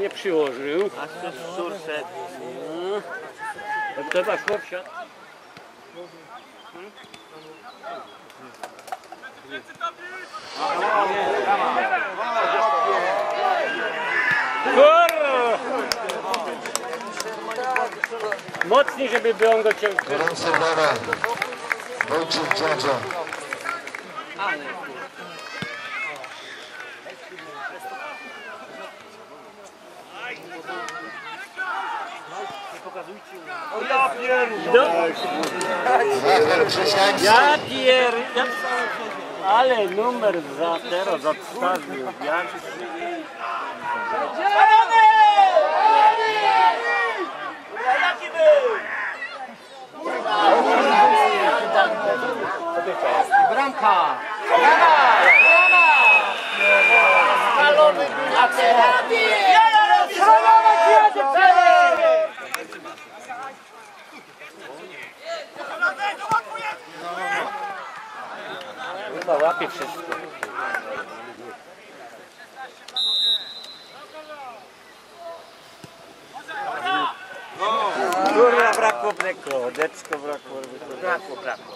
nie przyłożył. A to surset. No. To trzeba chłop siadł. Kurwa! Mocniej, żeby by on go cię... Gorące brawa. Wojciech Dziadzia. Do... Trener Krzysiak. Ja pier... Ja... Ale numer za teraz odstawił. Ja... Bramka! Chyba łapie wszystko. Kurwa, brakło mleko, decko brakło. Brakło, brakło.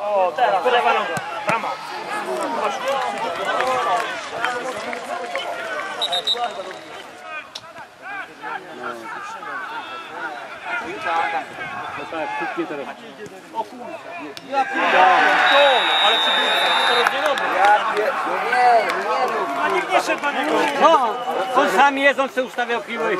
O, teraz, lewa noga, brama. No tak, kuchnie teraz. No, on sam on sobie ustawiał piwo i...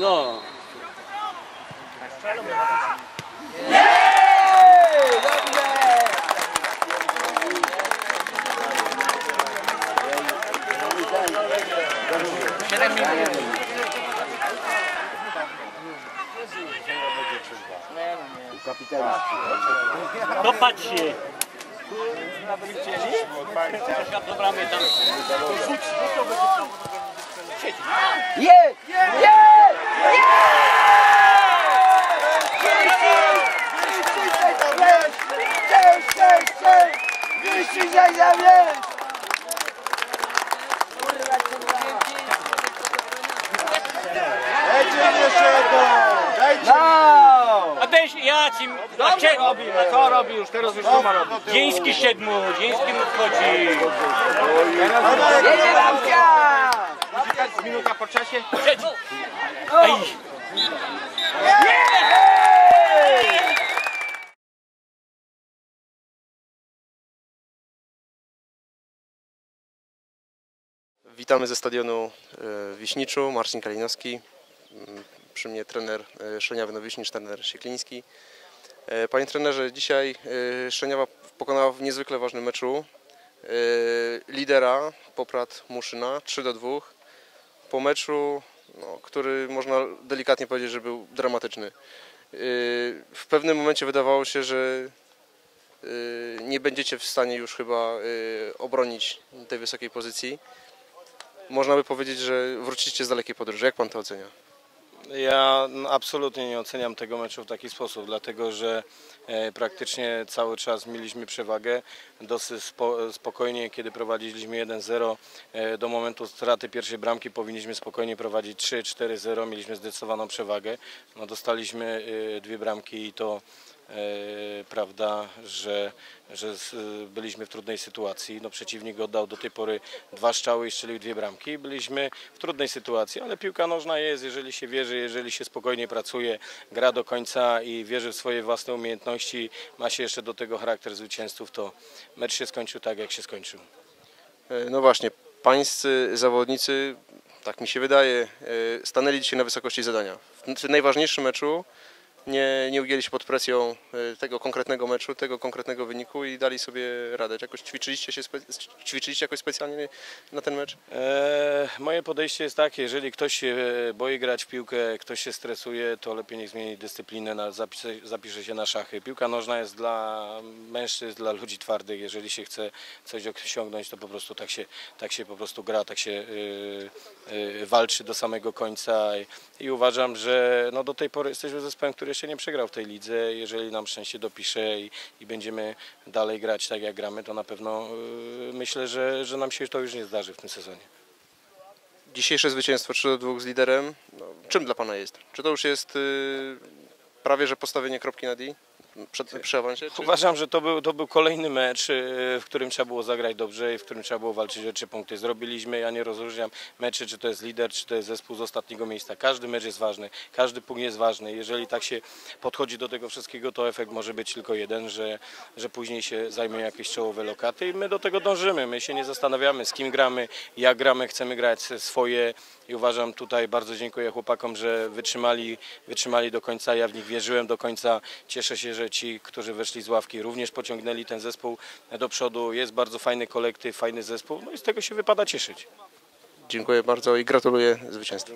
No. Dopatrz się. Dobra, mnie tam. Jest! Jest! A weź, ja ci... A cie... A co robi już? Teraz już co ma robić? Dzieński szedł mu, Dzieński mu wchodzi. Jedzie bramka! Minuta po czasie? Ej. Witamy ze stadionu e, w Wiśniczu, Marcin Kalinowski, przy mnie trener e, Szczeniawy Nowiśnicz, trener Siekliński. E, Panie trenerze, dzisiaj e, Szczeniawa pokonała w niezwykle ważnym meczu e, lidera Poprat Muszyna 3 do 2 po meczu, no, który można delikatnie powiedzieć, że był dramatyczny. E, W pewnym momencie wydawało się, że e, nie będziecie w stanie już chyba e, obronić tej wysokiej pozycji można by powiedzieć, że wróciliście z dalekiej podróży. Jak pan to ocenia? Ja absolutnie nie oceniam tego meczu w taki sposób, dlatego że e, praktycznie cały czas mieliśmy przewagę. Dosyć spo, spokojnie, kiedy prowadziliśmy 1-0 e, do momentu straty pierwszej bramki powinniśmy spokojnie prowadzić 3-4-0, mieliśmy zdecydowaną przewagę. No, dostaliśmy e, dwie bramki i to prawda, że, że byliśmy w trudnej sytuacji. No, przeciwnik oddał do tej pory dwa strzały i strzelił dwie bramki. Byliśmy w trudnej sytuacji, ale piłka nożna jest, jeżeli się wierzy, jeżeli się spokojnie pracuje, gra do końca i wierzy w swoje własne umiejętności, ma się jeszcze do tego charakter zwycięzców, to mecz się skończył tak, jak się skończył. E, No właśnie, pańscy zawodnicy, tak mi się wydaje, e, stanęli dzisiaj na wysokości zadania. W najważniejszym meczu nie, nie ugięli się pod presją e, tego konkretnego meczu, tego konkretnego wyniku i dali sobie radę. Czy Jakoś ćwiczyliście, się ćwiczyliście jakoś specjalnie na ten mecz? E, moje podejście jest takie, jeżeli ktoś się boi grać w piłkę, ktoś się stresuje, to lepiej niech zmieni dyscyplinę, na, zapisze, zapisze się na szachy. Piłka nożna jest dla mężczyzn, dla ludzi twardych. Jeżeli się chce coś osiągnąć, to po prostu tak się, tak się po prostu gra, tak się walczy do samego końca i, i uważam, że no do tej pory jesteśmy zespołem, który jeszcze nie przegrał w tej lidze. Jeżeli nam szczęście dopisze i, i będziemy dalej grać tak jak gramy, to na pewno y, myślę, że, że nam się to już nie zdarzy w tym sezonie. Dzisiejsze zwycięstwo 3 do 2 z liderem, no, czym dla Pana jest? Czy to już jest y, prawie że postawienie kropki na D przed, przy awansie? Czy... Uważam, że to był, to był kolejny mecz, e, w którym trzeba było zagrać dobrze i w którym trzeba było walczyć o trzy punkty. Zrobiliśmy, ja nie rozróżniam meczy, czy to jest lider, czy to jest zespół z ostatniego miejsca. Każdy mecz jest ważny, każdy punkt jest ważny. Jeżeli tak się podchodzi do tego wszystkiego, to efekt może być tylko jeden, że, że później się zajmie jakieś czołowe lokaty i my do tego dążymy. My się nie zastanawiamy, z kim gramy, jak gramy, chcemy grać swoje i uważam tutaj, bardzo dziękuję chłopakom, że wytrzymali, wytrzymali do końca. Ja w nich wierzyłem do końca. Cieszę się, że ci, którzy weszli z ławki, również pociągnęli ten zespół do przodu. Jest bardzo fajny kolektyw, fajny zespół, no i z tego się wypada cieszyć. Dziękuję bardzo i gratuluję zwycięstwa.